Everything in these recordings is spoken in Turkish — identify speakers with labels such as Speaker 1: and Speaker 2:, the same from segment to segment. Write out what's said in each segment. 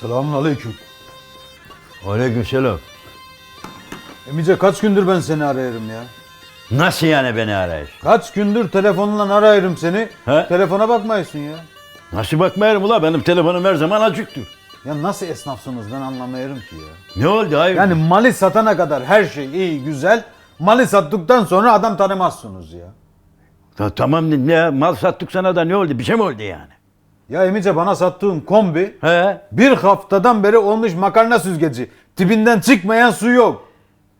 Speaker 1: Selamun aleyküm.
Speaker 2: Aleykümselam.
Speaker 1: Emice kaç gündür ben seni arıyorum ya.
Speaker 2: Nasıl yani beni arayış?
Speaker 1: Kaç gündür telefonla arıyorum seni.
Speaker 2: He?
Speaker 1: Telefona bakmayısın ya.
Speaker 2: Nasıl bakmayarım ula benim telefonum her zaman açıktır.
Speaker 1: Ya nasıl esnafsınız ben anlamıyorum ki ya.
Speaker 2: Ne oldu hayır?
Speaker 1: Yani mali satana kadar her şey iyi güzel. Mali sattıktan sonra adam tanımazsınız ya.
Speaker 2: Ta- tamam ne mal sattık sana da ne oldu? Bir şey mi oldu yani?
Speaker 1: Ya Emice bana sattığın kombi
Speaker 2: He?
Speaker 1: bir haftadan beri olmuş makarna süzgeci. Tipinden çıkmayan su yok.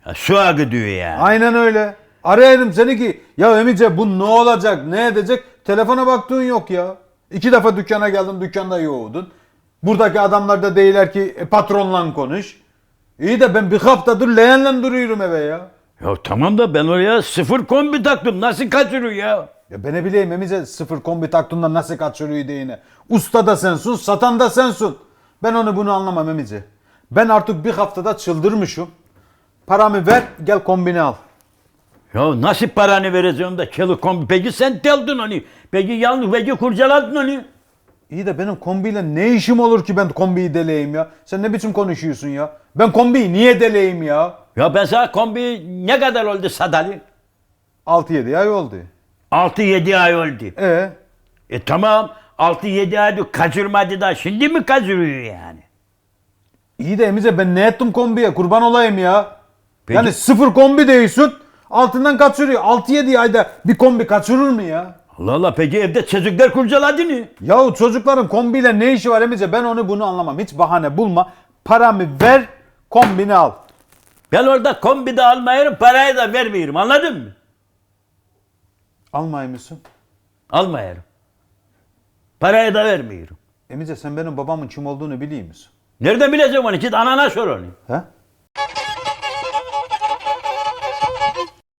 Speaker 2: Ya, su akı diyor yani.
Speaker 1: Aynen öyle. Arayayım seni ki ya Emice bu ne olacak ne edecek telefona baktığın yok ya. İki defa dükkana geldim dükkanda yoğudun. Buradaki adamlar da değiller ki e, patronla konuş. İyi de ben bir haftadır leğenle duruyorum eve ya.
Speaker 2: Ya tamam da ben oraya sıfır kombi taktım. Nasıl kaçırıyor ya?
Speaker 1: Ya ben ne bileyim Emice sıfır kombi taktığında nasıl kaçırıyor diyene. Usta da sensin satan da sensin. Ben onu bunu anlamam Emice. Ben artık bir haftada çıldırmışım. Paramı ver gel kombini al.
Speaker 2: Ya nasıl paranı vereceğim da kelo kombi? Peki sen deldin onu. Peki yalnız peki kurcaladın onu.
Speaker 1: İyi de benim kombiyle ne işim olur ki ben kombiyi deleyim ya? Sen ne biçim konuşuyorsun ya? Ben kombiyi niye deleyim ya?
Speaker 2: Ya ben sana kombi ne kadar oldu sadalı?
Speaker 1: 6-7 ay oldu.
Speaker 2: 6-7 ay oldu.
Speaker 1: E
Speaker 2: E tamam 6-7 aydır kaçırmadı da şimdi mi kaçırıyor yani?
Speaker 1: iyi de Emice ben ne ettim kombiye kurban olayım ya.
Speaker 2: Peki-
Speaker 1: Yani sıfır kombi değilsin altından kaçırıyor. 6-7 ayda bir kombi kaçırır mı ya?
Speaker 2: Allah Allah peki evde çocuklar kurcaladı mı?
Speaker 1: Yahu çocukların kombiyle ne işi var Emice? Ben onu bunu anlamam. Hiç bahane bulma. Paramı ver kombini al.
Speaker 2: Ben orada kombi de almayırım parayı da vermiyorum anladın mı?
Speaker 1: Almayı mısın?
Speaker 2: Almayırım. Parayı da vermiyorum.
Speaker 1: Emice sen benim babamın kim olduğunu biliyor musun?
Speaker 2: Nereden bileceğim onu? Git anana sor onu.
Speaker 1: He?